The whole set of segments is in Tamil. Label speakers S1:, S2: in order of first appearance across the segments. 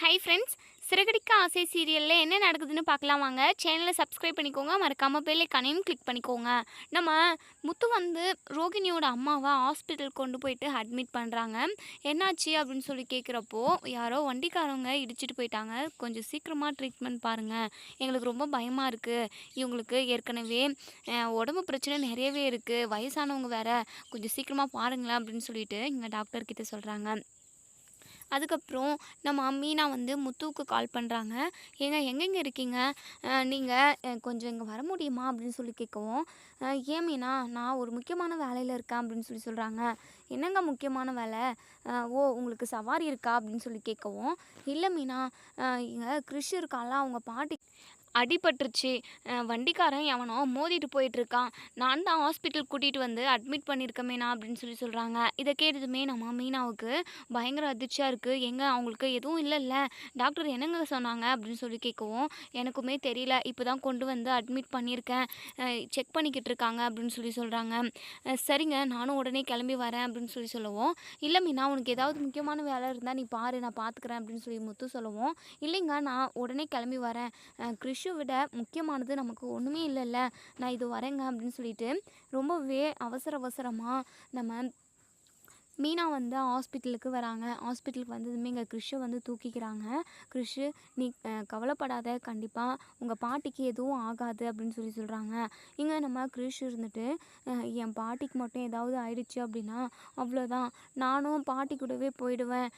S1: ஹை ஃப்ரெண்ட்ஸ் சிறகடிக்க ஆசை சீரியலில் என்ன நடக்குதுன்னு பார்க்கலாம் வாங்க. சேனலை சப்ஸ்கிரைப் பண்ணிக்கோங்க. மறக்காமல் பெல்லைக்கானையும் கிளிக் பண்ணிக்கோங்க. நம்ம முத்து வந்து ரோகிணியோட அம்மாவை ஹாஸ்பிட்டல் கொண்டு போயிட்டு அட்மிட் பண்ணுறாங்க என்னாச்சு அப்படின்னு சொல்லி கேட்குறப்போ யாரோ வண்டிக்காரவங்க இடிச்சிட்டு போயிட்டாங்க. கொஞ்சம் சீக்கிரமாக ட்ரீட்மெண்ட் பாருங்கள் எங்களுக்கு ரொம்ப பயமாக இருக்குது இவங்களுக்கு ஏற்கனவே உடம்பு பிரச்சனை நிறையவே இருக்குது வயசானவங்க வேறு கொஞ்சம் சீக்கிரமாக பாருங்களேன் அப்படின்னு சொல்லிட்டு இங்கே டாக்டர்கிட்ட சொல்கிறாங்க அதுக்கப்புறம் நம்ம மீனா வந்து முத்துவுக்கு கால் பண்ணுறாங்க ஏங்க எங்கெங்கே இருக்கீங்க? நீங்கள் கொஞ்சம் இங்கே வர முடியுமா? அப்படின்னு சொல்லி கேட்கவும் ஏன் மீனா நான் ஒரு முக்கியமான வேலையில் இருக்கேன் அப்படின்னு சொல்லி சொல்கிறாங்க என்னங்க முக்கியமான வேலை? ஓ உங்களுக்கு சவாரி இருக்கா? அப்படின்னு சொல்லி கேட்கவும் இல்லை மீனா இங்கே கிறிஷ் இருக்கான்ல அவங்க பாட்டி அடிபட்டுருச்சு. வண்டிக்காரன் எவனோ மோதிட்டு போயிட்டுருக்கான். நான் தான் ஹாஸ்பிட்டல் கூட்டிகிட்டு வந்து அட்மிட் பண்ணியிருக்கமேனா மீனா அப்படின்னு சொல்லி சொல்கிறாங்க இதை கேட்டதுமே நம்ம மீனாவுக்கு பயங்கர அதிர்ச்சியாக இருக்குது எங்கே அவங்களுக்கு எதுவும் இல்லைல்ல. டாக்டர் என்னங்க சொன்னாங்க அப்படின்னு சொல்லி கேட்கவும் எனக்குமே தெரியல. இப்போ தான் கொண்டு வந்து அட்மிட் பண்ணியிருக்கேன். செக் பண்ணிக்கிட்டு இருக்காங்க அப்படின்னு சொல்லி சொல்கிறாங்க சரிங்க. நானும் உடனே கிளம்பி வரேன் அப்படின்னு சொல்லி சொல்லுவோம் இல்லை மீனா உனக்கு ஏதாவது முக்கியமான வேலை இருந்தால் நீ பாரு. நான் பார்த்துக்கிறேன் அப்படின்னு சொல்லி முத்து சொல்லுவோம் இல்லைங்க. நான் உடனே கிளம்பி வரேன். அஹ் கிறிஷை விட முக்கியமானது நமக்கு ஒன்றுமே இல்லைல்ல. நான் இது வரேங்க அப்படின்னு சொல்லிட்டு ரொம்பவே அவசர அவசரமாக நம்ம மீனா வந்து ஹாஸ்பிட்டலுக்கு வராங்க. ஹாஸ்பிட்டலுக்கு வந்ததுமே இங்கே கிறிஷை வந்து தூக்கிக்கிறாங்க. கிறிஷு நீ கவலைப்படாத. கண்டிப்பாக உங்கள் பாட்டிக்கு எதுவும் ஆகாது அப்படின்னு சொல்லி சொல்கிறாங்க இங்கே நம்ம கிறிஷ் இருந்துட்டு என் பாட்டிக்கு மட்டும் ஏதாவது ஆயிடுச்சு அப்படின்னா அவ்வளோதான் நானும் பாட்டி கூடவே போயிடுவேன்.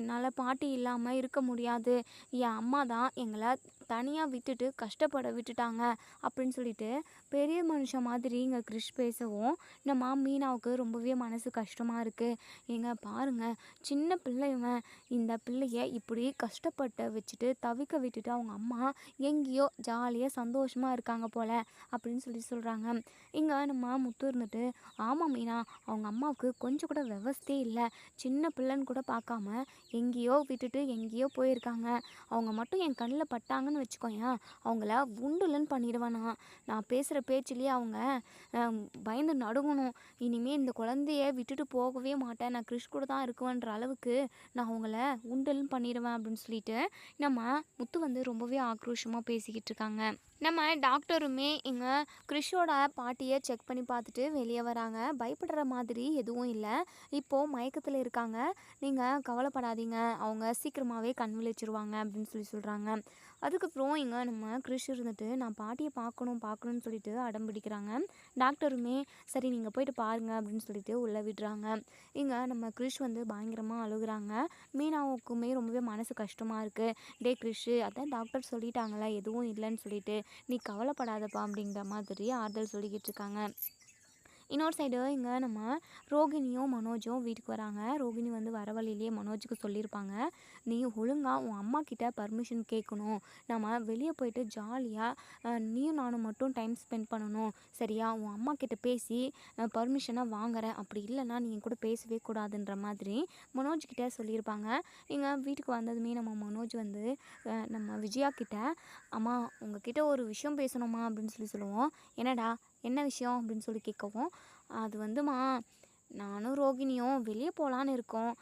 S1: என்னால் பாட்டி இல்லாமல் இருக்க முடியாது. என் அம்மா தான் எங்களை தனியாக விட்டுட்டு கஷ்டப்பட விட்டுட்டாங்க அப்படின்னு சொல்லிட்டு பெரிய மனுஷன் மாதிரி இங்கே கிறிஷ் பேசவும் நம்ம மீனாவுக்கு ரொம்பவே மனசு கஷ்டமாக இருக்குது ஏங்க பாருங்க சின்ன பிள்ளைவன் இந்த பிள்ளைய இப்படி கஷ்டப்பட்டு வச்சுட்டு தவிக்க விட்டுட்டு அவங்க அம்மா எங்கேயோ ஜாலியாக சந்தோஷமாக இருக்காங்க போல் அப்படின்னு சொல்லி சொல்கிறாங்க இங்கே நம்ம முத்து இருந்துட்டு ஆமாம் மீனா அவங்க அம்மாவுக்கு கொஞ்சம் கூட விவஸ்தே இல்லை. சின்ன பிள்ளைன்னு கூட பார்க்காம எங்கேயோ விட்டுட்டு எங்கேயோ போயிருக்காங்க. அவங்க மட்டும் என் கண்ணில் பட்டாங்கன்னு வச்சுக்கோயேன். அவங்கள உண்டுலன்னு பண்ணிடுவேன். நான் நான் பேசுகிற பேச்சிலேயே அவங்க பயந்து நடுங்கணும். இனிமேல் இந்த குழந்தைய விட்டுட்டு போகவே மாட்டேன். நான் கிறிஷ் கூட தான் இருக்குவேன்ற அளவுக்கு நான் அவங்கள உண்டுலன்னு பண்ணிடுவேன் அப்படின்னு சொல்லிட்டு நம்ம முத்து வந்து ரொம்பவே ஆக்ரோஷமாக பேசிக்கிட்டு இருக்காங்க. நம்ம டாக்டருமே இங்கே கிறிஷோட பாட்டியை செக் பண்ணி பார்த்துட்டு வெளியே வராங்க. பயப்படுற மாதிரி எதுவும் இல்லை. இப்போது மயக்கத்தில் இருக்காங்க. நீங்கள் கவலைப்படாதீங்க. அவங்க சீக்கிரமாகவே கண் விழிச்சிருவாங்க அப்படின்னு சொல்லி சொல்கிறாங்க அதுக்கப்புறம் இங்கே நம்ம கிறிஷ் இருந்துட்டு நான் பாட்டியை பார்க்கணும் பார்க்கணும்னு சொல்லிட்டு அடம் பிடிக்கிறாங்க. டாக்டருமே சரி நீங்கள் போயிட்டு பாருங்க அப்படின்னு சொல்லிட்டு உள்ளே விடுறாங்க. இங்கே நம்ம கிறிஷ் வந்து பயங்கரமாக அழுகுறாங்க. மீனாவுக்குமே ரொம்பவே மனசு கஷ்டமாக இருக்குது டே கிறிஷு அதான் டாக்டர் சொல்லிட்டாங்களே எதுவும் இல்லைன்னு சொல்லிட்டு நீ கவலைப்படாதப்பா அப்படிங்கிற மாதிரி ஆறுதல் சொல்லிக்கிட்டு இருக்காங்க. இன்னொரு சைடு இங்கே நம்ம ரோகிணியும் மனோஜும் வீட்டுக்கு வராங்க. ரோகிணி வந்து வர வழியிலேயே மனோஜுக்கு சொல்லியிருப்பாங்க. நீ ஒழுங்காக உன் அம்மா கிட்ட பர்மிஷன் கேட்கணும். நம்ம வெளியே போயிட்டு ஜாலியாக நீயும் நானும் மட்டும் டைம் ஸ்பெண்ட் பண்ணணும். சரியா? உன் அம்மா கிட்ட பேசி பர்மிஷனாக வாங்குறேன். அப்படி இல்லைன்னா நீ என் கூட பேசவே கூடாதுன்ற மாதிரி மனோஜ் கிட்ட சொல்லியிருப்பாங்க. இங்கே வீட்டுக்கு வந்ததுமே நம்ம மனோஜ் வந்து நம்ம விஜயா கிட்ட அம்மா உங்ககிட்ட ஒரு விஷயம் பேசணுமா? அப்படின்னு சொல்லி சொல்லுவோம். என்னடா என்ன விஷயம் அப்படின்னு சொல்லி கேட்கவும் அது வந்துமா நானும் ரோகிணியும் வெளியே போகலான்னு இருக்கோம்.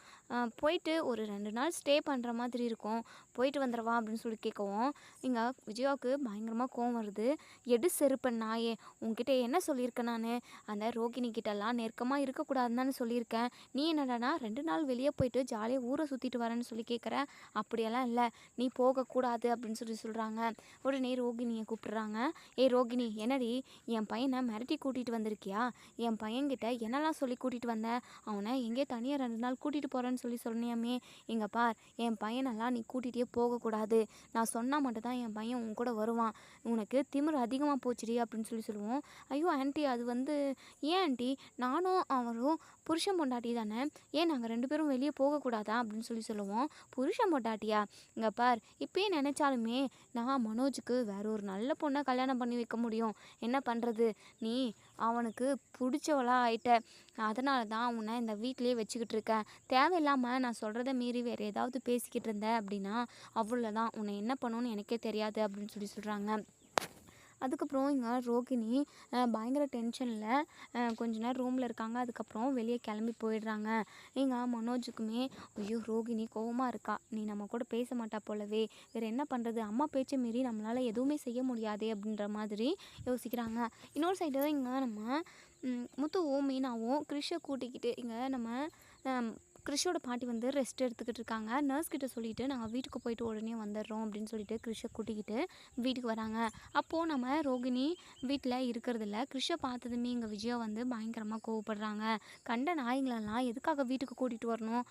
S1: போயிட்டு ஒரு ரெண்டு நாள் ஸ்டே பண்ணுற மாதிரி இருக்கும். போயிட்டு வந்துடவா அப்படின்னு சொல்லி கேட்கவும் இங்கே விஜயாவுக்கு பயங்கரமாக கோவம் வருது. எடு செருப்பன் நாயே உங்ககிட்ட என்ன சொல்லியிருக்கேன் நான்? அந்த ரோகிணி கிட்டலாம் நெருக்கமாக இருக்கக்கூடாதுன்னு சொல்லியிருக்கேன். நீ என்னடானா ரெண்டு நாள் வெளியே போயிட்டு ஜாலியாக ஊரை சுற்றிட்டு வரேன்னு சொல்லி கேட்குற. அப்படியெல்லாம் இல்லை. நீ போகக்கூடாது அப்படின்னு சொல்லி சொல்கிறாங்க உடனே ரோகிணியை கூப்பிட்றாங்க. ஏ ரோகிணி என்னடி? என் பையனை மிரட்டி கூட்டிகிட்டு வந்திருக்கியா? என் பையன்கிட்ட என்னெல்லாம் சொல்லி கூட்டிகிட்டு வந்தேன் அவனை எங்கேயோ தனியாக ரெண்டு நாள் கூட்டிகிட்டு போகிறேன்னு சொல்லி சொன்னியாமே இங்கே பார் என் பையனெல்லாம் நீ கூட்டிகிட்டே போகக்கூடாது. நான் சொன்னால் மட்டும்தான் என் பையன் உன் கூட வருவான். உனக்கு திமிரு அதிகமாக போச்சுடி அப்படின்னு சொல்லி சொல்லுவோம். ஐயோ ஆன்ட்டி அது வந்து ஏன் ஆன்ட்டி நானும் அவரும் புருஷன் பொண்டாட்டி தானே. ஏன் நாங்கள் ரெண்டு பேரும் வெளியே போகக்கூடாதா அப்படின்னு சொல்லி சொல்லுவோம். புருஷன் பொண்டாட்டியா? இங்கே பார் இப்பயே நினச்சாலுமே நான் மனோஜுக்கு வேற ஒரு நல்ல பொண்ணை கல்யாணம் பண்ணி வைக்க முடியும். என்ன பண்ணுறது நீ அவனுக்கு பிடிச்சவளா ஆயிட்ட அதனால தான் உன்னை இந்த வீட்டிலேயே வச்சுக்கிட்டு இருக்கேன். தேவையில்லாமல் நான் சொல்கிறத மீறி வேறு ஏதாவது பேசிக்கிட்டு இருந்தேன் அப்படின்னா அவ்வளோதான் உன்னை என்ன பண்ணணும்னு எனக்கே தெரியாது அப்படின்னு சொல்லி சொல்கிறாங்க அதுக்கப்புறம் இங்கே ரோகிணி பயங்கர டென்ஷனில் கொஞ்ச நேரம் ரூமில் இருக்காங்க. அதுக்கப்புறம் வெளியே கிளம்பி போயிடுறாங்க. இங்கே மனோஜுக்குமே ஐயோ ரோகிணி கோவமாக இருக்கா? நீ நம்ம கூட பேச மாட்டா போலவே. வேறு என்ன பண்ணுறது அம்மா பேச்சை மீறி நம்மளால் எதுவுமே செய்ய முடியாது அப்படின்ற மாதிரி யோசிக்கிறாங்க. இன்னொரு சைடு இங்கே நம்ம ம், முத்துவும் மீனாவும் கிறிஷை கூட்டிக்கிட்டு இங்கே நம்ம கிறிஷோட பாட்டி வந்து ரெஸ்ட் எடுத்துக்கிட்டு இருக்காங்க. நர்ஸ் கிட்ட சொல்லிட்டு நாங்கள் வீட்டுக்கு போயிட்டு உடனே வந்துடுறோம் அப்படின்னு சொல்லிட்டு கிறிஷை கூட்டிக்கிட்டு வீட்டுக்கு வராங்க. அப்போது நம்ம ரோகிணி வீட்டில் இருக்கிறதில்ல. கிறிஷை பார்த்ததுமே இங்கே விஜயா வந்து பயங்கரமாக கோவப்படுறாங்க. கண்ட நாய்ங்களெல்லாம் எதுக்காக வீட்டுக்கு கூட்டிகிட்டு வரணும்?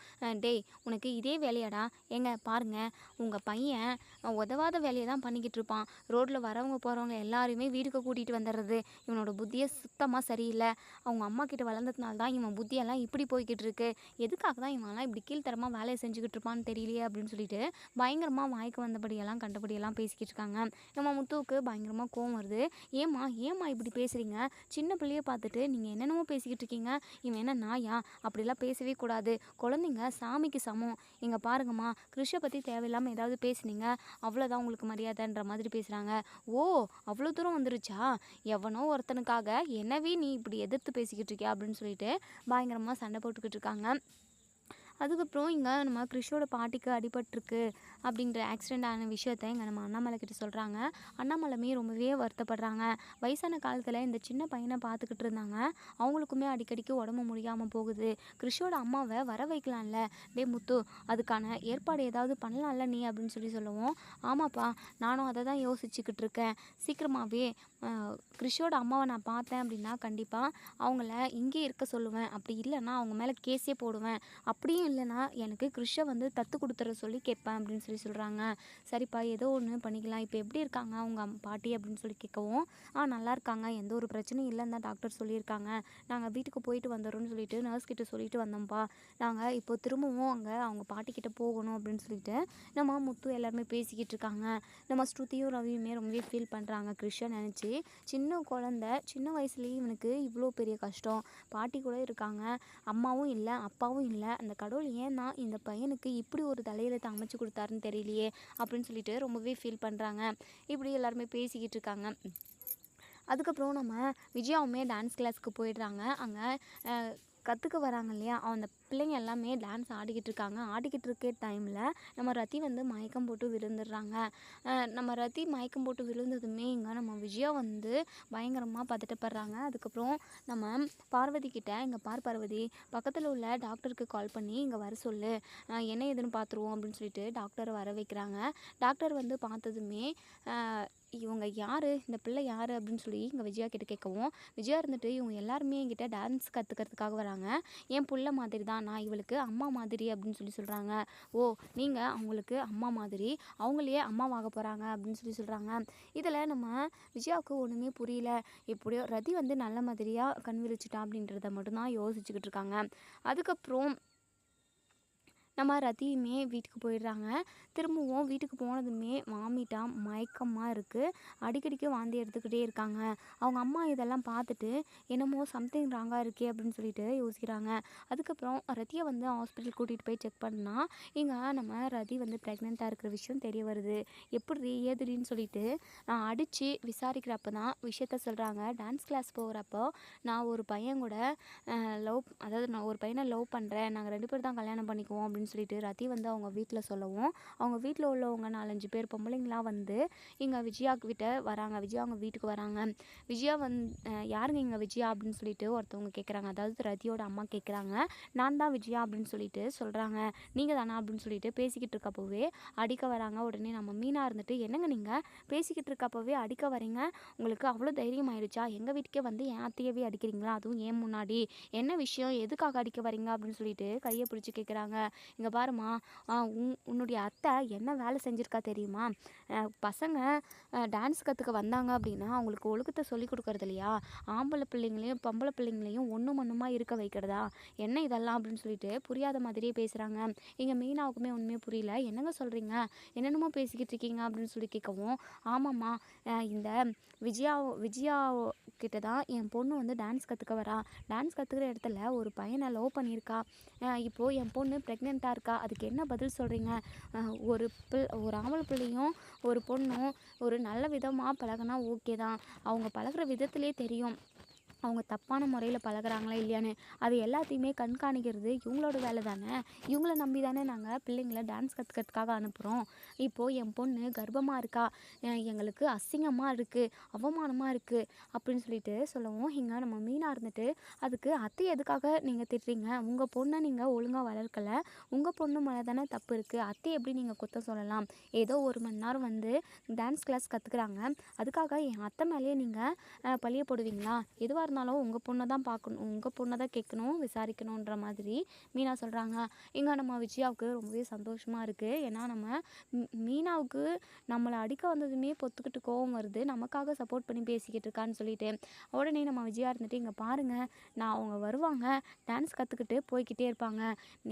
S1: டேய் உனக்கு இதே வேலையாடா. ஏங்க பாருங்க. உங்கள் பையன் உதவாத வேலையை தான் பண்ணிக்கிட்டு இருப்பான். ரோட்டில் வரவங்க போகிறவங்க எல்லாருமே வீட்டுக்கு கூட்டிகிட்டு வந்துடுறது. இவனோட புத்தியே சுத்தமாக சரியில்லை. அவங்க அம்மா கிட்ட வளர்ந்ததுனால தான் இவன் புத்தியெல்லாம் இப்படி போய்கிட்டு இருக்கு. எதுக்காக தான் இவன்லாம் இப்படி கீழ்த்தரமாக வேலையை செஞ்சுக்கிட்டு இருப்பான்னு தெரியலையே அப்படின்னு சொல்லிட்டு பயங்கரமாக வாய்க்கு வந்தபடியெல்லாம் கண்டபடியெல்லாம் பேசிக்கிட்டு இருக்காங்க. நம்ம முத்துவுக்கு பயங்கரமாக கோவம் வருது. ஏம்மா ஏம்மா இப்படி பேசுகிறீங்க சின்ன பிள்ளைய பார்த்துட்டு நீங்கள் என்னென்னமோ பேசிக்கிட்டு இருக்கீங்க? இவன் என்ன நாயா? அப்படிலாம் பேசவே கூடாது. குழந்தைங்க சாமிக்கு சமம். இங்கே பாருங்கம்மா கிருஷை பற்றி தேவையில்லாமல் ஏதாவது பேசுனீங்க அவ்வளோதான் உங்களுக்கு மரியாதைன்ற மாதிரி பேசுகிறாங்க ஓ அவ்வளோ தூரம் வந்துருச்சா? எவனோ ஒருத்தனுக்காக என்னவே நீ இப்படி எதிர்த்து பேசிக்கிட்டு இருக்கியா அப்படின்னு சொல்லிட்டு பயங்கரமாக சண்டை போட்டுக்கிட்டு இருக்காங்க. அதுக்கப்புறம் இங்கே நம்ம கிறிஷோட பாட்டிக்கு அடிபட்டிருக்கு. அப்படின்ற ஆக்சிடெண்ட் ஆன விஷயத்த எங்கள் நம்ம அண்ணாமலை கிட்ட சொல்கிறாங்க அண்ணாமலைமே ரொம்பவே வருத்தப்படுறாங்க. வயசான காலத்தில் இந்த சின்ன பையனை பார்த்துக்கிட்டு இருந்தாங்க. அவங்களுக்குமே அடிக்கடிக்கு உடம்பு முடியாமல் போகுது. கிறிஷோட அம்மாவை வர வைக்கலாம்ல. டே முத்து அதுக்கான ஏற்பாடு ஏதாவது பண்ணலாம்ல நீ அப்படின்னு சொல்லி சொல்லுவோம். ஆமாப்பா நானும் அதை தான் யோசிச்சுக்கிட்டு இருக்கேன். சீக்கிரமாகவே கிறிஷோட அம்மாவை நான் பார்த்தேன் அப்படின்னா கண்டிப்பாக அவங்கள இங்கே இருக்க சொல்லுவேன். அப்படி இல்லைன்னா அவங்க மேலே கேஸே போடுவேன். அப்படியும் இல்லைன்னா எனக்கு கிறிஷை வந்து தத்து கொடுத்துற சொல்லி கேட்பேன் அப்படின்னு சொல்லி சொல்கிறாங்க சரிப்பா ஏதோ ஒன்று பண்ணிக்கலாம். இப்போ எப்படி இருக்காங்க? அவங்க பாட்டி அப்படின்னு சொல்லி கேட்கவும் ஆ நல்லா இருக்காங்க. எந்த ஒரு பிரச்சனையும் இல்லைன்னு தான் டாக்டர் சொல்லியிருக்காங்க. நாங்கள் வீட்டுக்கு போயிட்டு வந்துடுறோம்னு சொல்லிட்டு நர்ஸ் கிட்ட சொல்லிட்டு வந்தோம்ப்பா. நாங்கள் இப்போ திரும்பவும் அங்கே அவங்க பாட்டிக்கிட்ட போகணும் அப்படின்னு சொல்லிட்டு நம்ம முத்து எல்லாருமே பேசிக்கிட்டு இருக்காங்க. நம்ம ஸ்ருதியும் ரவியுமே ரொம்பவே ஃபீல் பண்ணுறாங்க கிருஷ்ணன் நினச்சி சின்ன குழந்த சின்ன வயசுலேயே இவனுக்கு இவ்வளோ பெரிய கஷ்டம். பாட்டி கூட இருக்காங்க. அம்மாவும் இல்லை அப்பாவும் இல்லை. அந்த கடவுள் ஏன் இந்த பையனுக்கு இப்படி ஒரு தலையில அமைச்சு கொடுத்தாருன்னு தெரியலையே அப்படின்னு சொல்லிட்டு ரொம்பவே ஃபீல் பண்ணுறாங்க இப்படி எல்லாருமே பேசிக்கிட்டு இருக்காங்க. அதுக்கப்புறம் நம்ம விஜயாவுமே டான்ஸ் கிளாஸ்க்கு போயிடுறாங்க. அங்கே கற்றுக்க வராங்க இல்லையா? அந்த பிள்ளைங்க எல்லாமே டான்ஸ் ஆடிக்கிட்டு இருக்காங்க. ஆடிக்கிட்டு இருக்க டைமில் நம்ம ரத்தி வந்து மயக்கம் போட்டு விழுந்துடுறாங்க. நம்ம ரத்தி மயக்கம் போட்டு விழுந்ததுமே இங்கே நம்ம விஜயா வந்து பயங்கரமாக பதட்டப்படுறாங்க. அதுக்கப்புறம் நம்ம பார்வதி கிட்ட இங்கே பார் பார்வதி பக்கத்தில் உள்ள டாக்டருக்கு கால் பண்ணி இங்கே வர சொல்லு. என்ன ஏதுன்னு பார்த்துருவோம் அப்படின்னு சொல்லிட்டு டாக்டரை வர வைக்கிறாங்க. டாக்டர் வந்து பார்த்ததுமே இவங்க யார்? இந்த பிள்ளை யார்? அப்படின்னு சொல்லி இங்கே விஜயா கிட்ட கேட்கவும் விஜயா இருந்துட்டு இவங்க எல்லாருமே என்கிட்ட டான்ஸ் கற்றுக்கிறதுக்காக வராங்க. என் பிள்ளை மாதிரி தான் நான் இவளுக்கு அம்மா மாதிரி அப்படின்னு சொல்லி சொல்கிறாங்க ஓ நீங்கள் அவங்களுக்கு அம்மா மாதிரி அவங்களையே அம்மாவாக போகிறாங்க அப்படின்னு சொல்லி சொல்கிறாங்க இதில் நம்ம விஜயாவுக்கு ஒன்றுமே புரியல. எப்படியோ ரதி வந்து நல்ல மாதிரியாக கண் விழிச்சிட்டா அப்படின்றத மட்டும்தான் யோசிச்சுக்கிட்டு இருக்காங்க. அதுக்கப்புறம் நம்ம ரதியுமே வீட்டுக்கு போயிடுறாங்க. திரும்பவும் வீட்டுக்கு போனதுமே வாமிட்டா மயக்கமாக இருக்குது அடிக்கடிக்கு வாந்தி எடுத்துக்கிட்டே இருக்காங்க. அவங்க அம்மா இதெல்லாம் பார்த்துட்டு என்னமோ சம்திங் ராங்காக இருக்கே அப்படின்னு சொல்லிட்டு யோசிக்கிறாங்க. அதுக்கப்புறம் ரதியை வந்து ஹாஸ்பிட்டல் கூட்டிகிட்டு போய் செக் பண்ணால் இங்கே நம்ம ரதி வந்து ப்ரெக்னெண்ட்டாக இருக்கிற விஷயம் தெரிய வருது. எப்படி ஏதுடின்னு சொல்லிட்டு நான் அடித்து விசாரிக்கிறப்ப தான் விஷயத்த சொல்கிறாங்க டான்ஸ் கிளாஸ் போகிறப்போ நான் ஒரு பையன் கூட லவ் அதாவது நான் ஒரு பையனை லவ் பண்ணுறேன் நாங்கள் ரெண்டு பேர் தான் கல்யாணம் பண்ணிக்குவோம் அப்படின்னு அப்படின்னு சொல்லிட்டு ரதி வந்து அவங்க வீட்டில் சொல்லவும். அவங்க வீட்டில் உள்ளவங்க நாலஞ்சு பேர் பொம்பளைங்களாம் வந்து இங்கே விஜயா கிட்ட வராங்க. விஜயா அவங்க வீட்டுக்கு வராங்க. விஜயா வந் யாருங்க இங்கே விஜயா அப்படின்னு சொல்லிட்டு ஒருத்தவங்க கேட்குறாங்க அதாவது ரதியோட அம்மா கேட்குறாங்க நான் தான் விஜயா அப்படின்னு சொல்லிட்டு சொல்கிறாங்க நீங்கள் தானா அப்படின்னு சொல்லிட்டு பேசிக்கிட்டு இருக்கப்போவே அடிக்க வராங்க. உடனே நம்ம மீனாக இருந்துட்டு என்னங்க நீங்கள் பேசிக்கிட்டு இருக்கப்போவே அடிக்க வரீங்க? உங்களுக்கு அவ்வளோ தைரியம் ஆயிடுச்சா? எங்கள் வீட்டுக்கே வந்து என் அத்தையவே அடிக்கிறீங்களா? அதுவும் ஏன் முன்னாடி? என்ன விஷயம்? எதுக்காக அடிக்க வரீங்க? அப்படின்னு சொல்லிட்டு கையை பிடிச்சி கேட்குறாங்க இங்கே பாருமா உன் உன்னுடைய அத்தை என்ன வேலை செஞ்சுருக்கா தெரியுமா? பசங்க டான்ஸ் கற்றுக்க வந்தாங்க அப்படின்னா அவங்களுக்கு ஒழுக்கத்தை சொல்லி கொடுக்குறது இல்லையா? ஆம்பளை பிள்ளைங்களையும் பொம்பளை பிள்ளைங்களையும் ஒன்றும் ஒன்றுமா இருக்க வைக்கிறதா? என்ன இதெல்லாம் அப்படின்னு சொல்லிட்டு புரியாத மாதிரியே பேசுகிறாங்க இங்கே மீனாவுக்குமே ஒன்றுமே புரியல. என்னங்க சொல்கிறீங்க என்னென்னமோ பேசிக்கிட்டு இருக்கீங்க அப்படின்னு சொல்லி கேட்கவும் ஆமாம்மா இந்த விஜயா விஜயா கிட்ட தான் என் பொண்ணு வந்து டான்ஸ் கற்றுக்க வரா. டான்ஸ் கற்றுக்கிற இடத்துல ஒரு பையனை லவ் பண்ணியிருக்கா. இப்போது என் பொண்ணு ப்ரெக்னென்ட் ப்ரெக்னெண்ட்டாக இருக்கா? அதுக்கு என்ன பதில் சொல்கிறீங்க ஒரு பிள் ஒரு ஆம்பளை பிள்ளையும் ஒரு பொண்ணும் ஒரு நல்ல விதமாக பழகுனா ஓகே தான். அவங்க பழகுற விதத்துலேயே தெரியும். அவங்க தப்பான முறையில் பழகுறாங்களா இல்லையான்னு அது எல்லாத்தையுமே கண்காணிக்கிறது இவங்களோட வேலை தானே இவங்கள நம்பி தானே நாங்கள் பிள்ளைங்கள டான்ஸ் கற்றுக்கிறதுக்காக அனுப்புகிறோம் இப்போது என் பொண்ணு கர்ப்பமாக இருக்கா? எங்களுக்கு அசிங்கமாக இருக்குது அவமானமாக இருக்குது அப்படின்னு சொல்லிட்டு சொல்லவும் இங்கே நம்ம மீனாக இருந்துட்டு அதுக்கு அத்தை எதுக்காக நீங்கள் திட்டுறீங்க? உங்கள் பொண்ணை நீங்கள் ஒழுங்காக வளர்க்கல. உங்கள் பொண்ணு மேலே தானே தப்பு இருக்குது அத்தை எப்படி நீங்கள் குத்தம் சொல்லலாம்? ஏதோ ஒரு மணி நேரம் வந்து டான்ஸ் கிளாஸ் கற்றுக்குறாங்க அதுக்காக என் அத்தை மேலேயே நீங்கள் பழிய போடுவீங்களா? எதுவாக இருந்தாலும் உங்கள் பொண்ணை தான் பார்க்கணும் உங்கள் பொண்ணை தான் கேட்கணும் விசாரிக்கணுன்ற மாதிரி மீனா சொல்கிறாங்க இங்கே நம்ம விஜயாவுக்கு ரொம்பவே சந்தோஷமாக இருக்குது ஏன்னா நம்ம மீனாவுக்கு நம்மளை அடிக்க வந்ததுமே பொத்துக்கிட்டு கோவம் வருது. நமக்காக சப்போர்ட் பண்ணி பேசிக்கிட்டு இருக்கான்னு சொல்லிட்டு. உடனே நம்ம விஜயா இருந்துட்டு இங்கே பாருங்கள் நான் அவங்க வருவாங்க டான்ஸ் கற்றுக்கிட்டு போய்க்கிட்டே இருப்பாங்க.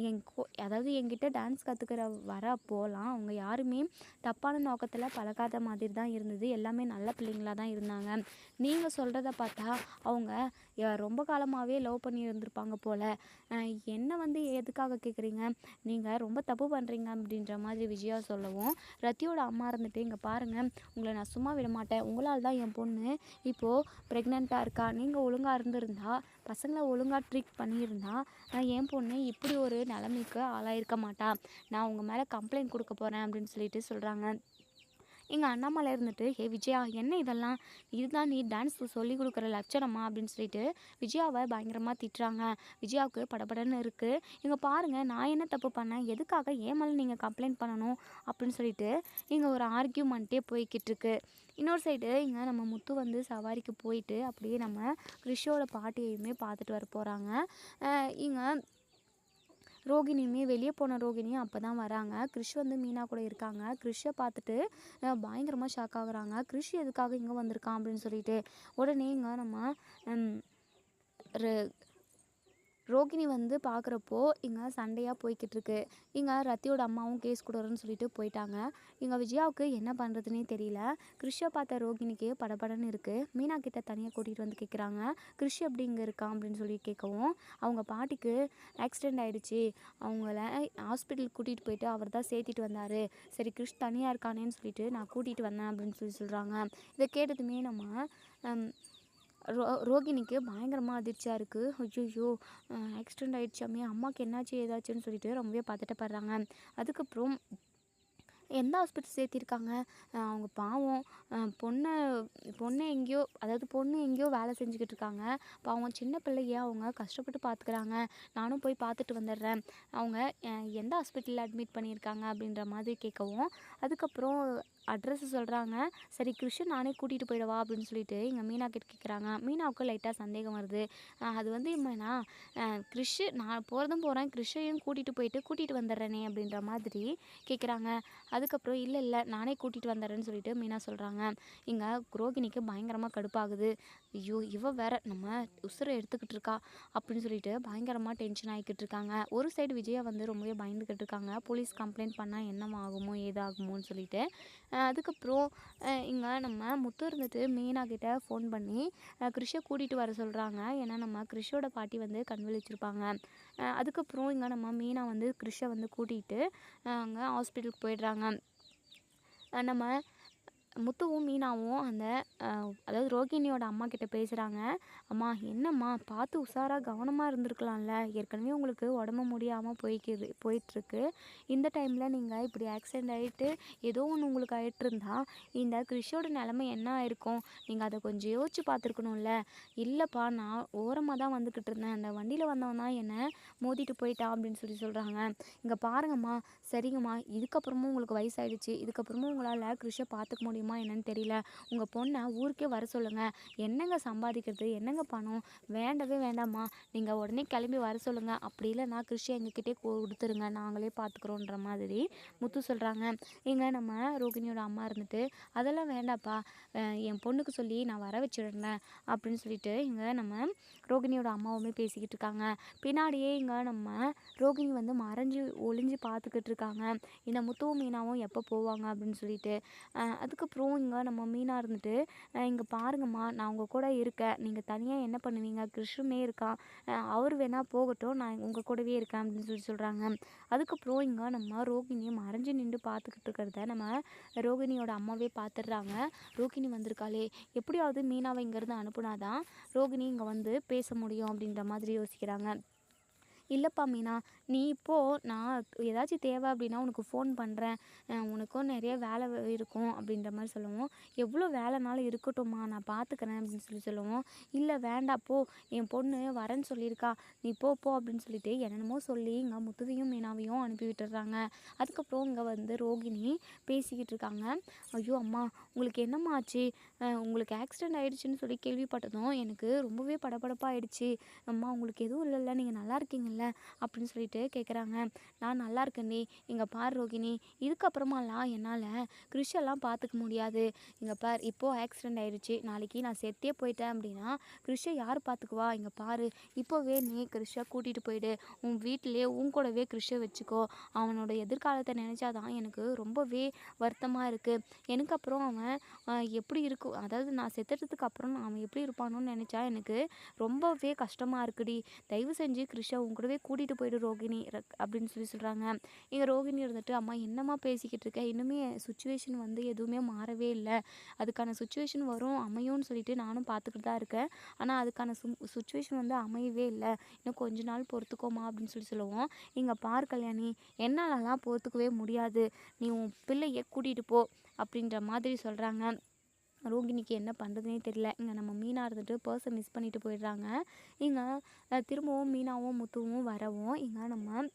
S1: என் கோ அதாவது என்கிட்ட டான்ஸ் கற்றுக்கிற வர போகலாம் அவங்க யாருமே தப்பான நோக்கத்தில் பழகாத மாதிரி தான் இருந்தது. எல்லாமே நல்ல பிள்ளைங்களாக தான் இருந்தாங்க. நீங்கள் சொல்கிறத பார்த்தா அவங்க ய- ரொம்ப காலமாகவே லவ் பண்ணி இருந்திருப்பாங்க போல். என்ன வந்து எதுக்காக கேட்குறீங்க நீங்கள் ரொம்ப தப்பு பண்ணுறீங்க அப்படின்ற மாதிரி விஜயா சொல்லவும் ரத்தியோட அம்மா இருந்துட்டு இங்கே பாருங்கள் உங்களை நான் சும்மா விட மாட்டேன். உங்களால் தான் என் பொண்ணு இப்போது ப்ரெக்னெண்ட்டாக இருக்கா? நீங்கள் ஒழுங்காக இருந்திருந்தா பசங்களை ஒழுங்காக ட்ரீட் பண்ணியிருந்தா நான் என் பொண்ணு இப்படி ஒரு நிலைமைக்கு ஆளாயிருக்க மாட்டா. நான் உங்கள் மேலே கம்ப்ளைண்ட் கொடுக்க போகிறேன் அப்படின்னு சொல்லிட்டு சொல்கிறாங்க எங்கள் அண்ணாமலை இருந்துட்டு ஹே விஜயா என்ன இதெல்லாம்? இதுதான் நீ டான்ஸ் சொல்லிக் கொடுக்குற லட்சணமா? அப்படின்னு சொல்லிட்டு விஜயாவை பயங்கரமாக திட்டுறாங்க. விஜயாவுக்கு படபடன்னு இருக்குது இங்கே பாருங்கள் நான் என்ன தப்பு பண்ணேன்? எதுக்காக ஏன் மேலே நீங்கள் கம்ப்ளைண்ட் பண்ணணும்? அப்படின்னு சொல்லிட்டு இங்கே ஒரு ஆர்கியூமெண்ட்டே போய்கிட்டு இருக்கு. இன்னொரு சைடு இங்கே நம்ம முத்து வந்து சவாரிக்கு போயிட்டு அப்படியே நம்ம கிறிஷோட பாட்டியையுமே பார்த்துட்டு வர போகிறாங்க இங்கே ரோகிணியுமே வெளியே போன ரோகிணியும் அப்போ தான் வராங்க. கிறிஷ் வந்து மீனா கூட இருக்காங்க. கிறிஷை பார்த்துட்டு பயங்கரமாக ஷாக் ஆகுறாங்க. கிறிஷ் எதுக்காக இங்கே வந்திருக்கான் அப்படின்னு சொல்லிட்டு உடனே இங்கே நம்ம ரோகிணி வந்து பார்க்குறப்போ இங்கே சண்டையாக போய்கிட்டு இருக்கு இங்கே ரத்தியோட அம்மாவும் கேஸ் கொடுறேன்னு சொல்லிட்டு போயிட்டாங்க. இங்கே விஜயாவுக்கு என்ன பண்ணுறதுனே தெரியல. கிறிஷை பார்த்த ரோகிணிக்கு படபடன்னு இருக்குது மீனா கிட்ட தனியாக கூட்டிகிட்டு வந்து கேட்குறாங்க கிருஷ் எப்படி இங்கே இருக்கான் அப்படின்னு சொல்லி கேட்கவும் அவங்க பாட்டிக்கு ஆக்சிடெண்ட் ஆகிடுச்சு அவங்கள ஹாஸ்பிட்டலுக்கு கூட்டிகிட்டு போயிட்டு அவர் தான் சேர்த்திட்டு வந்தார். சரி கிருஷ் தனியாக இருக்கானேன்னு சொல்லிட்டு நான் கூட்டிகிட்டு வந்தேன் அப்படின்னு சொல்லி சொல்கிறாங்க இதை கேட்டதுமே நம்ம ரோ ரோகிணிக்கு பயங்கரமாக அதிர்ச்சியாக இருக்குது ஐயோ ஆக்சிடெண்ட் ஆகிடுச்சாமே அம்மாவுக்கு என்னாச்சு ஏதாச்சுன்னு சொல்லிட்டு ரொம்பவே பதட்டப்படுறாங்க. அதுக்கப்புறம் எந்த ஹாஸ்பிட்டல் சேர்த்திருக்காங்க? அவங்க பாவம். பொண்ணை பொண்ணை எங்கேயோ அதாவது பொண்ணு எங்கேயோ வேலை செஞ்சுக்கிட்டு இருக்காங்க. பாவம் சின்ன பிள்ளைய அவங்க கஷ்டப்பட்டு பார்த்துக்கிறாங்க நானும் போய் பார்த்துட்டு வந்துடுறேன். அவங்க எந்த ஹாஸ்பிட்டலில் அட்மிட் பண்ணியிருக்காங்க அப்படின்ற மாதிரி கேட்கவும் அதுக்கப்புறம் அட்ரஸ் சொல்கிறாங்க சரி கிருஷ்ணன் நானே கூட்டிகிட்டு போயிடவா? அப்படின்னு சொல்லிட்டு இங்கே மீனா கிட்ட கேட்குறாங்க மீனாவுக்கு லைட்டாக சந்தேகம் வருது. அது வந்து என்னன்னா கிறிஷ் நான் போகிறதும் போகிறேன் கிறிஷையும் கூட்டிகிட்டு போயிட்டு கூட்டிகிட்டு வந்துடுறேனே அப்படின்ற மாதிரி கேட்குறாங்க அதுக்கப்புறம் இல்லை இல்லை நானே கூட்டிகிட்டு வந்துடுறேன்னு சொல்லிட்டு மீனா சொல்கிறாங்க இங்கே குரோகினிக்கு பயங்கரமாக கடுப்பாகுது. ஐயோ இவ வேற நம்ம உசுரை எடுத்துக்கிட்டு இருக்கா. அப்படின்னு சொல்லிட்டு பயங்கரமாக டென்ஷன் ஆகிக்கிட்டு இருக்காங்க. ஒரு சைடு விஜயா வந்து ரொம்பவே பயந்துக்கிட்டு இருக்காங்க. போலீஸ் கம்ப்ளைண்ட் பண்ணால் என்னமாகுமோ ஏதாகுமோன்னு சொல்லிட்டு அதுக்கப்புறம் இங்கே நம்ம முத்து இருந்துட்டு மீனாக்கிட்ட ஃபோன் பண்ணி அஹ் கிறிஷை கூட்டிகிட்டு வர சொல்கிறாங்க ஏன்னா நம்ம கிறிஷோட பாட்டி வந்து கண் விழிச்சிருப்பாங்க. அதுக்கப்புறம் இங்கே நம்ம மீனா வந்து கிறிஷை வந்து கூட்டிகிட்டு அங்கே ஹாஸ்பிட்டலுக்கு போயிடுறாங்க. நம்ம முத்துவும் மீனாவும் அந்த அதாவது ரோகிணியோட அம்மா கிட்ட பேசுகிறாங்க அம்மா என்னம்மா? பார்த்து உஷாராக கவனமாக இருந்திருக்கலாம்ல. ஏற்கனவே உங்களுக்கு உடம்பு முடியாமல் போய்க்குது போயிட்டுருக்கு. இந்த டைமில் நீங்கள் இப்படி ஆக்சிடெண்ட் ஆகிட்டு ஏதோ ஒன்று உங்களுக்கு ஆகிட்டுருந்தா இந்த கிறிஷோட நிலமை என்ன ஆயிருக்கும்? நீங்கள் அதை கொஞ்சம் யோசிச்சு பார்த்துருக்கணும்ல. இல்லைப்பா நான் ஓரமாக தான் வந்துக்கிட்டு இருந்தேன். அந்த வண்டியில் வந்தவன் தான் என்னை மோதிட்டு போயிட்டான் அப்படின்னு சொல்லி சொல்கிறாங்க இங்கே பாருங்கம்மா. சரிங்கம்மா. இதுக்கப்புறமும் உங்களுக்கு வயசாயிடுச்சு. இதுக்கப்புறமும் உங்களால் கிறிஷை பார்த்துக்க முடியும் என்னன்னு தெரியல. உங்கள் பொண்ணை ஊருக்கே வர சொல்லுங்கள் என்னங்க சம்பாதிக்கிறது? என்னங்க பணம்? வேண்டவே வேண்டாம்மா. நீங்கள் உடனே கிளம்பி வர சொல்லுங்கள் அப்படி இல்லைன்னா கிருஷி எங்ககிட்டே கொடுத்துருங்க. நாங்களே பார்த்துக்குறோன்ற மாதிரி முத்து சொல்கிறாங்க எங்க நம்ம ரோகிணியோட அம்மா இருந்துட்டு அதெல்லாம் வேண்டாப்பா. என் பொண்ணுக்கு சொல்லி நான் வர வச்சிடுறேன். அப்படின்னு சொல்லிட்டு இங்கே நம்ம ரோகிணியோட அம்மாவுமே பேசிக்கிட்டு இருக்காங்க. பின்னாடியே இங்கே நம்ம ரோகிணி வந்து மறைஞ்சு ஒளிஞ்சு பார்த்துக்கிட்டு இருக்காங்க. இந்த முத்துவும் மீனாவும் எப்போ போவாங்க அப்படின்னு சொல்லிட்டு அதுக்கு அதுக்கப்புறம் இங்கே நம்ம மீனா இருந்துட்டு இங்கே பாருங்கம்மா நான் உங்கள் கூட இருக்கேன். நீங்கள் தனியாக என்ன பண்ணுவீங்க? கிருஷ்ணுமே இருக்கான் அவர் வேணால் போகட்டும். நான் உங்கள் கூடவே இருக்கேன் அப்படின்னு சொல்லி சொல்கிறாங்க அதுக்கப்புறம் இங்கே நம்ம ரோகிணியை மறைஞ்சு நின்று பார்த்துக்கிட்டு இருக்கிறத நம்ம ரோகிணியோட அம்மாவே பார்த்துடுறாங்க. ரோகிணி வந்திருக்காளே. எப்படியாவது மீனாவை இங்கேருந்து அனுப்புனாதான் ரோகிணி இங்கே வந்து பேச முடியும் அப்படின்ற மாதிரி யோசிக்கிறாங்க. இல்லைப்பா மீனா நீ இப்போ நான் ஏதாச்சும் தேவை அப்படின்னா உனக்கு ஃபோன் பண்ணுறேன் உனக்கும் நிறைய வேலை இருக்கும் அப்படின்ற மாதிரி சொல்லுவோம். எவ்வளோ வேலைனாலும் இருக்கட்டும்மா நான் பார்த்துக்கிறேன் அப்படின்னு சொல்லி சொல்லுவோம். இல்லை வேண்டாம் போ. என் பொண்ணு வரேன்னு சொல்லியிருக்கா. நீ போ போ அப்படின்னு சொல்லிட்டு என்னென்னமோ சொல்லி இங்கே முத்துவையும் மீனாவையும் அனுப்பி விட்டுறாங்க. அதுக்கப்புறம் இங்கே வந்து ரோகிணி பேசிக்கிட்டு இருக்காங்க. ஐயோ அம்மா உங்களுக்கு என்னம்மா ஆச்சு? உங்களுக்கு ஆக்சிடென்ட் ஆகிடுச்சின்னு சொல்லி கேள்விப்பட்டதும் எனக்கு ரொம்பவே படபடப்பாக ஆயிடுச்சு அம்மா உங்களுக்கு எதுவும் இல்லைல்ல நீங்கள் நல்லா இருக்கீங்கல்ல. அப்படின்னு சொல்லிட்டு கேட்குறாங்க நான் நல்லா இருக்கேன்டி இங்கே பார் ரோகிணி. இதுக்கப்புறமாலாம் என்னால் கிறிஷெல்லாம் பார்த்துக்க முடியாது. இங்கே பார் இப்போது ஆக்சிடென்ட் ஆயிடுச்சு நாளைக்கு நான் செத்தே போயிட்டேன் அப்படின்னா கிறிஷை யார் பார்த்துக்குவா இங்கே பாரு. இப்போவே நீ கிறிஷை கூட்டிகிட்டு போயிடு. உன் வீட்டிலே உன் கூடவே கிறிஷை வச்சுக்கோ. அவனோட எதிர்காலத்தை நினச்சாதான் எனக்கு ரொம்பவே வருத்தமாக இருக்குது எனக்கு அப்புறம் அவன் எப்படி இருக்கும் அதாவது நான் செத்துட்டதுக்கு அப்புறம் அவன் எப்படி இருப்பானோன்னு நினச்சா எனக்கு ரொம்பவே கஷ்டமாக இருக்குடி. தயவு செஞ்சு கிறிஷை உன் கூடவே கூட்டிகிட்டு போயிடு ரோகிணி அப்படின்னு சொல்லி சொல்கிறாங்க இங்கே ரோகிணி இருந்துட்டு அம்மா என்னம்மா பேசிக்கிட்டு இருக்க? இன்னுமே சுச்சுவேஷன் வந்து எதுவுமே மாறவே இல்லை. அதுக்கான சுச்சுவேஷன் வரும் அமையும்னு சொல்லிட்டு நானும் பார்த்துக்கிட்டு தான் இருக்கேன். ஆனால் அதுக்கான சு சுச்சுவேஷன் வந்து அமையவே இல்லை. இன்னும் கொஞ்ச நாள் பொறுத்துக்கோமா அப்படின்னு சொல்லி சொல்லுவோம். இங்கே பார் கல்யாணி என்னாலலாம் பொறுத்துக்கவே முடியாது. நீ உன் பிள்ளையை கூட்டிகிட்டு போ அப்படின்ற மாதிரி சொல்கிறாங்க ரோகிணிக்கு என்ன பண்ணுறதுனே தெரியல. இங்கே நம்ம மீனா இருந்துட்டு பர்ஸை மிஸ் பண்ணிட்டு போயிடுறாங்க. இங்கே திரும்பவும் மீனாவும் முத்துவும் வரவும் இங்கே நம்ம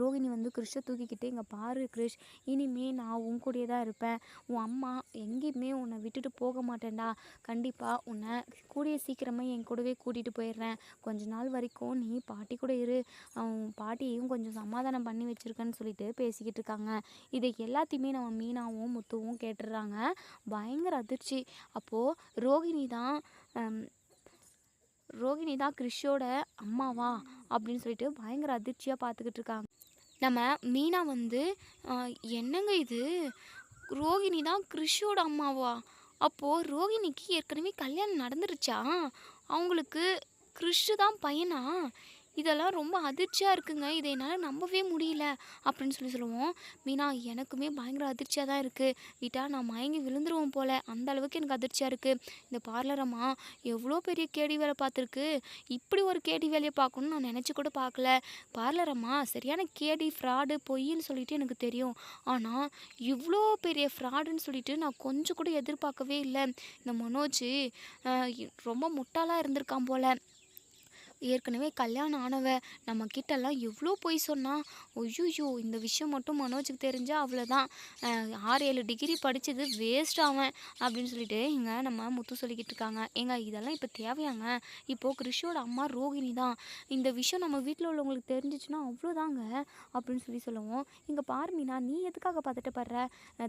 S1: ரோகிணி வந்து கிறிஷை தூக்கிக்கிட்டு இங்கே பாரு கிறிஷ் இனிமே நான் உன் கூடயே தான் இருப்பேன். உன் அம்மா எங்கேயுமே உன்னை விட்டுட்டு போக மாட்டேன்டா. கண்டிப்பாக உன்னை கூடிய சீக்கிரமே என் கூடவே கூட்டிகிட்டு போயிடுறேன். கொஞ்ச நாள் வரைக்கும் நீ பாட்டி கூட இரு. பாட்டியையும் கொஞ்சம் சமாதானம் பண்ணி வச்சுருக்கேன்னு சொல்லிட்டு பேசிக்கிட்டு இருக்காங்க. இதை எல்லாத்தையுமே நம்ம மீனாவும் முத்துவும் கேட்டுடுறாங்க. பயங்கர அதிர்ச்சி. அப்போது ரோகிணி தான் ரோகிணி தான் கிறிஷோட அம்மாவா? அப்படின்னு சொல்லிட்டு பயங்கர அதிர்ச்சியாக பார்த்துக்கிட்டு இருக்காங்க. நம்ம மீனா வந்து ஆஹ், என்னங்க இது? ரோகிணி தான் கிறிஷோட அம்மாவா? அப்போது ரோகிணிக்கு ஏற்கனவே கல்யாணம் நடந்துருச்சா? அவங்களுக்கு கிறிஷு தான் பையனா? இதெல்லாம் ரொம்ப அதிர்ச்சியாக இருக்குங்க. இதை என்னால் நம்பவே முடியல அப்படின்னு சொல்லி சொல்லுவோம். மீனா எனக்குமே பயங்கர அதிர்ச்சியாக தான் இருக்குது விட்டா நான் மயங்கி விழுந்துருவோம் போல். அந்த அளவுக்கு எனக்கு அதிர்ச்சியாக இருக்குது இந்த பார்லரம்மா எவ்வளோ பெரிய கேடி வேலை பார்த்துருக்கு. இப்படி ஒரு கேடி வேலையை பார்க்கணும்னு நான் நினச்சி கூட பார்க்கல. பார்லரம்மா சரியான கேடி ஃப்ராடு பொய்ன்னு சொல்லிட்டு எனக்கு தெரியும். ஆனால் இவ்வளோ பெரிய ஃப்ராடுன்னு சொல்லிட்டு நான் கொஞ்சம் கூட எதிர்பார்க்கவே இல்லை. இந்த மனோஜ் ரொம்ப முட்டாளாக இருந்திருக்கான் போல. ஏற்கனவே கல்யாணம் ஆனவ. நம்ம கிட்டலாம் எவ்வளோ பொய் சொன்னால் ஐயோ இந்த விஷயம் மட்டும் மனோஜுக்கு தெரிஞ்சால் அவ்வளோதான் ஆறு ஏழு டிகிரி படித்தது வேஸ்ட் ஆவன் அப்படின்னு சொல்லிட்டு இங்கே நம்ம முத்து சொல்லிக்கிட்டு இருக்காங்க. ஏங்க இதெல்லாம் இப்போ தேவையாங்க? இப்போது கிருஷியோட அம்மா ரோகிணி தான். இந்த விஷயம் நம்ம வீட்டில் உள்ளவங்களுக்கு தெரிஞ்சிச்சுன்னா அவ்வளோதாங்க அப்படின்னு சொல்லி சொல்லுவோம். இங்கே பார்மினா நீ எதுக்காக பார்த்துட்டு படுற?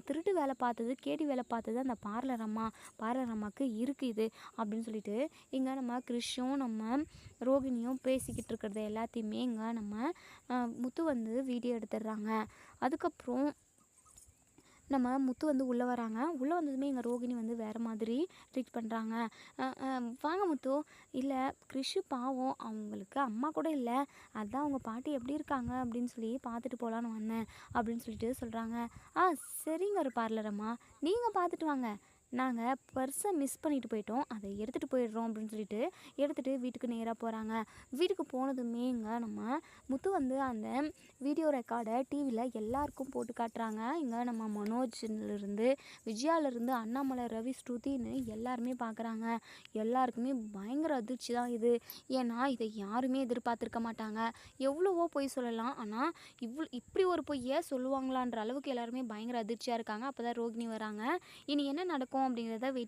S1: திருட்டு வேலை பார்த்தது கேடி வேலை பார்த்தது அந்த பார்லர் அம்மா. பார்லர் அம்மாவுக்கு இருக்குது இது அப்படின்னு சொல்லிட்டு இங்கே நம்ம கிறிஷும் நம்ம ரோ ரோகிணியும் பேசிக்கிட்டு இருக்கிறது எல்லாத்தையுமே இங்கே நம்ம முத்து வந்து வீடியோ எடுத்துடுறாங்க. அதுக்கப்புறம் நம்ம முத்து வந்து உள்ளே வராங்க. உள்ளே வந்ததுமே எங்கள் ரோகிணி வந்து வேறு மாதிரி ட்ரீட் பண்ணுறாங்க வாங்க முத்து. இல்லை கிறிஷு பாவம் அவங்களுக்கு அம்மா கூட இல்லை. அதுதான் அவங்க பாட்டி எப்படி இருக்காங்க அப்படின்னு சொல்லி பார்த்துட்டு போகலான்னு வந்தேன் அப்படின்னு சொல்லிட்டு சொல்கிறாங்க ஆ சரிங்க ஒரு பார்லர் அம்மா. நீங்கள் பார்த்துட்டு வாங்க. நாங்கள் பர்ஸை மிஸ் பண்ணிட்டு போயிட்டோம். அதை எடுத்துகிட்டு போயிடுறோம் அப்படின்னு சொல்லிட்டு எடுத்துகிட்டு வீட்டுக்கு நேராக போகிறாங்க வீட்டுக்கு போனதுமே இங்கே நம்ம முத்து வந்து அந்த வீடியோ ரெக்கார்டை டிவியில் எல்லாருக்கும் போட்டு காட்டுறாங்க. இங்கே நம்ம மனோஜ்லேருந்து விஜயாலேருந்து அண்ணாமலை ரவி ஸ்ருதின்னு எல்லாருமே பார்க்குறாங்க எல்லாருக்குமே பயங்கர அதிர்ச்சி தான் இது. ஏன்னா இதை யாருமே எதிர்பார்த்துருக்க மாட்டாங்க. எவ்வளவோ பொய் சொல்லலாம். ஆனால் இவ்வளோ இப்படி ஒரு பொய்யை சொல்லுவாங்களான்ற அளவுக்கு எல்லாருமே பயங்கர அதிர்ச்சியாக இருக்காங்க. அப்போ தான் ரோகிணி வராங்க. இனி என்ன நடக்கும்? அப்படிங்கிறத வெயிட்